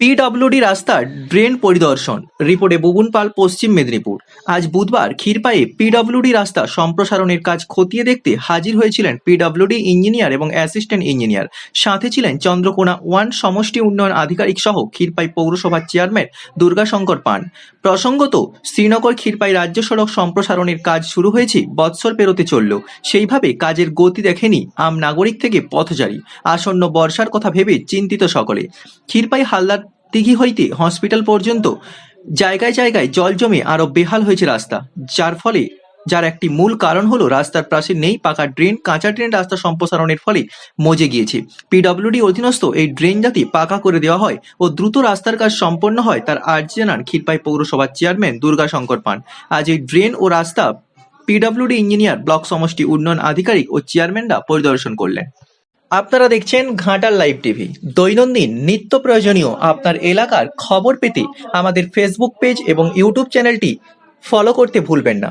PWD রাস্তার drain পরিদর্শন। রিপোর্টে বুবুন পাল, পশ্চিম মেদিনীপুর। আজ বুধবার ক্ষীরপায়ে পিডব্লিউডি রাস্তা সম্প্রসারণের কাজ খতিয়ে দেখতে হাজির হয়েছিলেন পিডব্লিউডি ইঞ্জিনিয়ার এবং অ্যাসিস্ট্যান্ট ইঞ্জিনিয়ার। সাথে ছিলেন চন্দ্রকোনা ওয়ান সমষ্টি উন্নয়ন আধিকারিক সহ ক্ষীরপাই পৌরসভার চেয়ারম্যান দুর্গাশঙ্কর পান। প্রসঙ্গত, শ্রীনগর ক্ষীরপাই রাজ্য সড়ক সম্প্রসারণের কাজ শুরু হয়েছে, বৎসর পেরোতে চলল। সেইভাবে কাজের গতি দেখেনি আম নাগরিক থেকে পথচারী। আসন্ন বর্ষার কথা ভেবে চিন্তিত সকলে। ক্ষীরপাই হালদার দিঘি হইতে হসপিটাল পর্যন্ত জায়গায় জায়গায় জল জমে আরও বেহাল হয়েছে রাস্তা, যার ফলে, যার একটি মূল কারণ হলো রাস্তার পাশে নেই পাকা ড্রেন, কাঁচা ড্রেন রাস্তা সম্প্রসারণের ফলে মজে গিয়েছে। পিডব্লিউডি অধীনস্থ এই ড্রেন যাতে পাকা করে দেওয়া হয় ও দ্রুত রাস্তার কাজ সম্পন্ন হয়, তার আর্জি জানান ক্ষীরপাই পৌরসভার চেয়ারম্যান দুর্গা শঙ্কর পান। আজ এই ড্রেন ও রাস্তা পিডব্লিউডি ইঞ্জিনিয়ার ব্লক সমষ্টি উন্নয়ন আধিকারিক ও চেয়ারম্যানরা পরিদর্শন করলেন। আপনারা দেখছেন ঘাটাল লাইভ টিভি। দৈনন্দিন নিত্য প্রয়োজনীয় আপনার এলাকার খবর পেতে আমাদের ফেসবুক পেজ এবং ইউটিউব চ্যানেলটি ফলো করতে ভুলবেন না।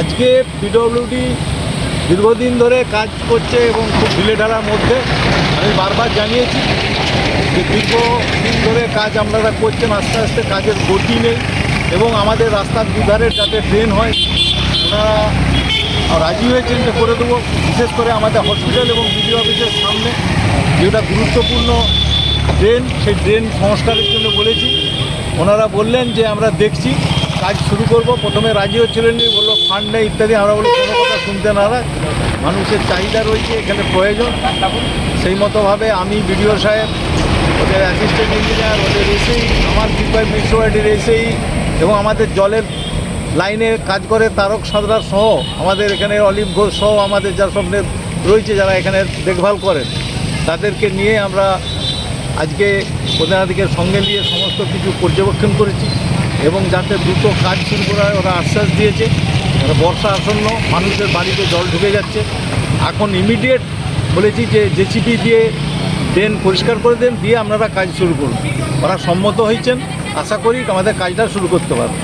আজকে পিডব্লিউডি দীর্ঘদিন ধরে কাজ করছে এবং খুব ঢিলে ঢালার মধ্যে। আমি বারবার জানিয়েছি যে দীর্ঘদিন ধরে কাজ আপনারা করছেন, আস্তে আস্তে কাজের গতি নেই এবং আমাদের রাস্তার দুধারে যাতে ট্রেন হয়, ওনারা রাজি হয়েছেন যে করে দেবো। বিশেষ করে আমাদের হসপিটাল এবং বিডিও অফিসের সামনে যেটা গুরুত্বপূর্ণ ড্রেন, সেই ড্রেন সংস্কারের জন্য বলেছি। ওনারা বললেন যে আমরা দেখছি কাজ শুরু করব। প্রথমে রাজি হচ্ছিলেন বলল ফান্ড নেই, ইত্যাদি, আমরা বলি, কোনো কথা শুনতে নারাজ মানুষের চাহিদা রয়েছে, এখানে প্রয়োজন। সেই মতোভাবে আমি বিডিও সাহেব, ওদের অ্যাসিস্ট্যান্ট ইঞ্জিনিয়ার ওদের এসেই, আমার বিকয় মিউনিসিপ্যালিটির এসেই, এবং আমাদের জলের লাইনে কাজ করে তারক সাদরার সহ, আমাদের এখানে অলিভ ঘোষ সহ, আমাদের যার সব রয়েছে যারা এখানে দেখভাল করেন, তাদেরকে নিয়ে আমরা আজকে প্রধানাধিকের সঙ্গে নিয়ে সমস্ত কিছু পর্যবেক্ষণ করেছি। এবং যাতে দ্রুত কাজ শুরু করার ওরা আশ্বাস দিয়েছে। বর্ষা আসন্ন, মানুষের বাড়িতে জল ঢুকে যাচ্ছে। এখন ইমিডিয়েট বলেছি যে জেসিপি দিয়ে ড্রেন পরিষ্কার করে দেন, দিয়ে আপনারা কাজ শুরু করুন। ওরা সম্মত হয়েছেন। আশা করি আমাদের কাজটা শুরু করতে পারব।